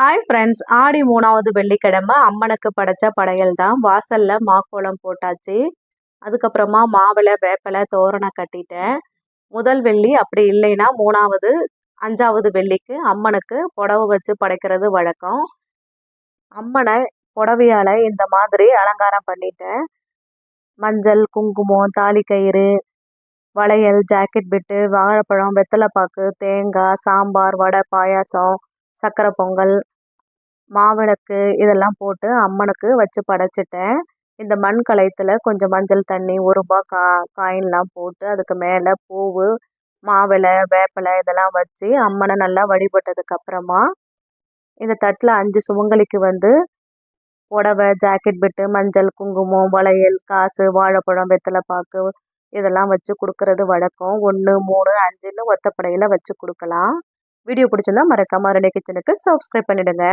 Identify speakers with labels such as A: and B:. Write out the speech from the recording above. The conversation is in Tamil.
A: ஹாய் ஃப்ரெண்ட்ஸ் ஆடி மூணாவது வெள்ளிக்கிழமை அம்மனுக்கு படைச்ச படையல் தான். வாசலில் மாக்கோளம் போட்டாச்சு. அதுக்கப்புறமா மாவிளை வேப்பலை தோரணம் கட்டிட்டேன். முதல் வெள்ளி அப்படி இல்லைன்னா மூணாவது அஞ்சாவது வெள்ளிக்கு அம்மனுக்கு புடவை வச்சு படைக்கிறது வழக்கம். அம்மனை புடவையால் இந்த மாதிரி அலங்காரம் பண்ணிட்டேன். மஞ்சள் குங்குமம் தாலி கயிறு வளையல் ஜாக்கெட் பிட்டு வாழைப்பழம் வெத்தலைப்பாக்கு தேங்காய் சாம்பார் வடை பாயாசம் சக்கரை பொங்கல் மாவிளக்கு இதெல்லாம் போட்டு அம்மனுக்கு வச்சு படைச்சிட்டேன். இந்த மண் கலயத்தில் கொஞ்சம் மஞ்சள் தண்ணி ஒரு ரூபா கா காயின்லாம் போட்டு அதுக்கு மேலே பூவு மாவிளை வேப்பிலை இதெல்லாம் வச்சு அம்மனை நல்லா வழிபட்டதுக்கு அப்புறமா இந்த தட்டில் அஞ்சு சுமங்கலிக்கு வந்து புடவை ஜாக்கெட் பிட்டு மஞ்சள் குங்குமம் வளையல் காசு வாழைப்பழம் வெத்தலைப்பாக்கு இதெல்லாம் வச்சு கொடுக்கறது வழக்கம். ஒன்று மூணு அஞ்சுன்னு ஒத்தப்படையில் வச்சு கொடுக்கலாம். வீடியோ பிடிச்சிருந்தா மறக்காம ரெண்டு கிச்சனுக்கு சப்ஸ்கிரைப் பண்ணிடுங்க.